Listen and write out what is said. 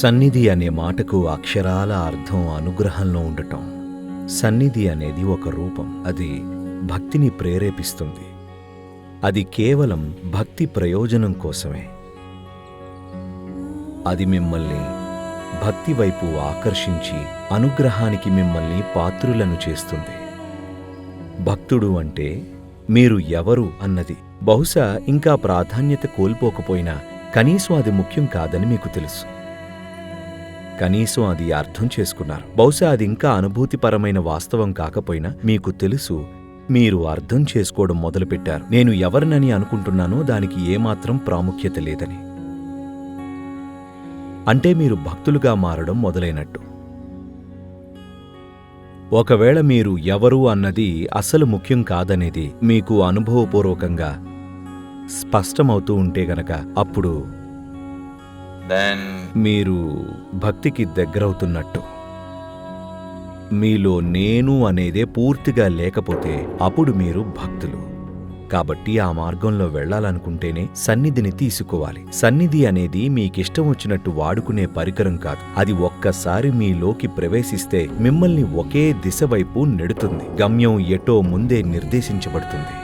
సన్నిధి అనే మాటకు అక్షరాల అర్థం అనుగ్రహంలో ఉండటం. సన్నిధి అనేది ఒక రూపం. అది భక్తిని ప్రేరేపిస్తుంది. అది కేవలం భక్తి ప్రయోజనం కోసమే. అది మిమ్మల్ని భక్తి వైపు ఆకర్షించి అనుగ్రహానికి మిమ్మల్ని పాత్రులను చేస్తుంది. భక్తుడు అంటే మీరు ఎవరు అన్నది. బహుశా ఇంకా ప్రాధాన్యత కోల్పోకపోయినా కనీసం అది ముఖ్యం కాదని మీకు తెలుసు. కనీసం అది అర్థం చేసుకున్నారు. బహుశా అది ఇంకా అనుభూతిపరమైన వాస్తవం కాకపోయినా మీకు తెలుసు మీరు అర్థం చేసుకోవడం మొదలుపెట్టారు. నేను ఎవరినని అనుకుంటున్నానో దానికి ఏమాత్రం ప్రాముఖ్యత లేదని. అంటే మీరు భక్తులుగా మారడం మొదలైనట్టు. ఒకవేళ మీరు ఎవరు అన్నది అసలు ముఖ్యం కాదనేది మీకు అనుభవపూర్వకంగా స్పష్టమవుతూ ఉంటే గనక అప్పుడు దెన్ మీరు భక్తికి దగ్గరవుతున్నట్టు. మీలో నేను అనేదే పూర్తిగా లేకపోతే అప్పుడు మీరు భక్తులు. కాబట్టి ఆ మార్గంలో వెళ్ళాలనుకుంటేనే సన్నిధిని తీసుకోవాలి. సన్నిధి అనేది మీకిష్టం వచ్చినట్టు వాడుకునే పరికరం కాదు. అది ఒక్కసారి మీలోకి ప్రవేశిస్తే మిమ్మల్ని ఒకే దిశ వైపు నెడుతుంది. గమ్యం ఎటో ముందే నిర్దేశించబడుతుంది.